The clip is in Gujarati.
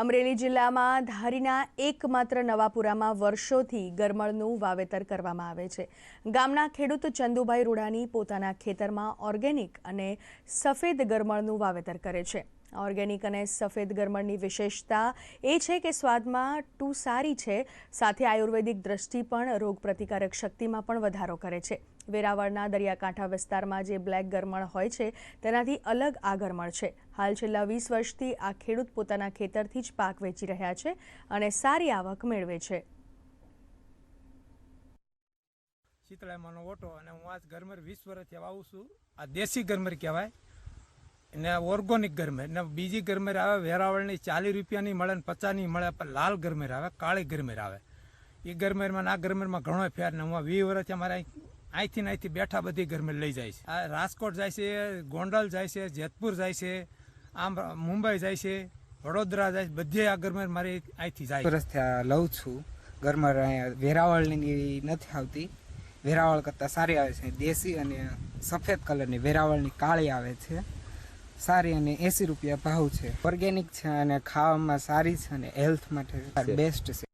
અમરેલી જિલ્લામાં ધારીના એકમાત્ર નવાપુરામાં વર્ષોથી ગરમળનું વાવેતર કરવામાં આવે છે. ગામના ખેડૂત ચંદુભાઈ રૂડાની પોતાના ખેતરમાં ઓર્ગેનિક અને સફેદ ગરમળનું વાવેતર કરે છે. ઓર્ગેનિક અને સફેદ ગરમણની વિશેષતા એ છે કે સ્વાદમાં ટુ સારી છે. સાથે આયુર્વેદિક દ્રષ્ટિ પણ રોગ પ્રતિકારક શક્તિમાં પણ વધારો કરે છે. વેરાવળના દરિયાકાંઠા વિસ્તારમાં જે બ્લેક ગરમણ હોય છે, તેનાથી અલગ આ ગરમણ છે. હાલ છેલ્લા વીસ વર્ષથી આ ખેડૂત પોતાના ખેતરથી જ પાક વેચી રહ્યા છે અને સારી આવક મેળવે છે. શીતળામાંનો ઓટો અને હું આજ ગરમર વીસ વર્ષથી વાવું છું. આ દેશી ગરમર કહેવાય. એને ઓર્ગોનિક ગરમેર ને બીજી ગરમેર આવે, વેરાવળની ચાલીસ રૂપિયાની મળે ને પચાસની મળે પણ લાલ ગરમેર આવે, કાળી ગરમેર આવે. એ ગરમેરમાં ના ગરમેરમાં ઘણો ફેર ને હું વીસ વર્ષથી અમારે અહીં- અહીંથી ને અહીંથી બેઠા બધી ગરમેર લઈ જાય છે. આ રાજકોટ જાય છે, ગોંડલ જાય છે, જેતપુર જાય છે, આમ મુંબઈ જાય છે, વડોદરા જાય છે, બધે આ ગરમેર મારી અહીંથી જાય વર્ષ વર્ષથી લઉં છું. ગરમેર વેરાવળની નથી આવતી. વેરાવળ કરતાં સારી આવે છે. દેશી અને સફેદ કલરની વેરાવળની કાળી આવે છે. સારી અને એંસી રૂપિયા ભાવ છે. ઓર્ગેનિક છે અને ખાવામાં સારી છે અને હેલ્થ માટે બેસ્ટ છે.